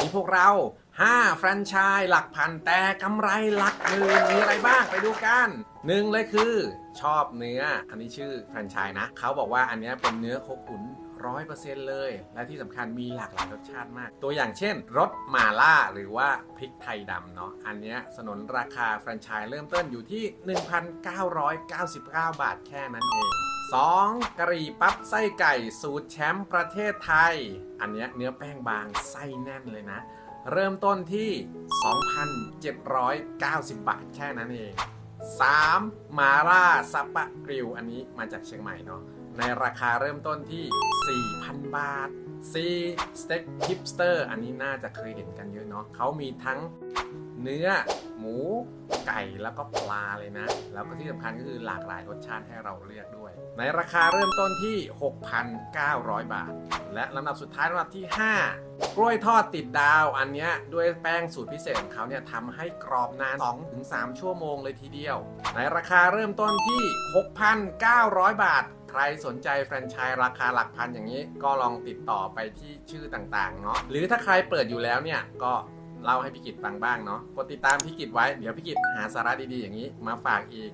มีพวกเรา 5 แฟรนไชส์หลักพันแต่กำไรหลักหมื่นมีอะไรบ้างไปดูกันหนึ่งเลยคือ ชอบเนื้อ อันนี้ชื่อแฟรนไชส์นะ เขาบอกว่าอันนี้เป็นเนื้อโคขุนร้อยเปอร์เซ็นต์เลย และที่สำคัญมีหลากหลายรสชาติมาก ตัวอย่างเช่นรสหม่าล่าหรือว่าพริกไทยดำเนาะอันนี้สนนราคาแฟรนไชส์เริ่มต้นอยู่ที่ 1,999 บาทแค่นั้นเอง 2. กะหรี่ปั๊บไส้ไก่สูตรแชมป์ประเทศไทย อันนี้เนื้อแป้งบางไส้แน่นเลยนะ เริ่มต้นที่ 2,790 บาทแค่นั้นเอง 3. มาล่าซัปปะกริวอันนี้มาจากเชียงใหม่เนาะในราคาเริ่มต้นที่ 4,000 บาท 4. สเต็กฮิปสเตอร์อันนี้น่าจะเคยเห็นกันเยอะเนาะเขามีทั้งเนื้อหมู ไก่แล้วก็ปลาเลยนะ แล้วก็ที่สำคัญก็คือหลากหลายรสชาติให้เราเลือกด้วย ในราคาเริ่มต้นที่ 6,900 บาท และลำดับสุดท้ายลำดับที่ 5 กล้วยทอดติดดาวอันนี้ด้วยแป้งสูตรพิเศษของเขาเนี่ยทำให้กรอบนาน 2-3 ชั่วโมงเลยทีเดียว ในราคาเริ่มต้นที่ 6,900 บาทใครสนใจแฟรนไชส์ราคาหลักพันอย่างนี้ ก็ลองติดต่อไปที่ชื่อต่างๆเนาะหรือถ้าใครเปิดอยู่แล้วเนี่ยก็ เล่าให้พี่กิจฟังบ้างเนาะกดติดตามพี่กิจไว้เดี๋ยวพี่กิจหาสาระดีๆอย่างนี้มาฝากอีก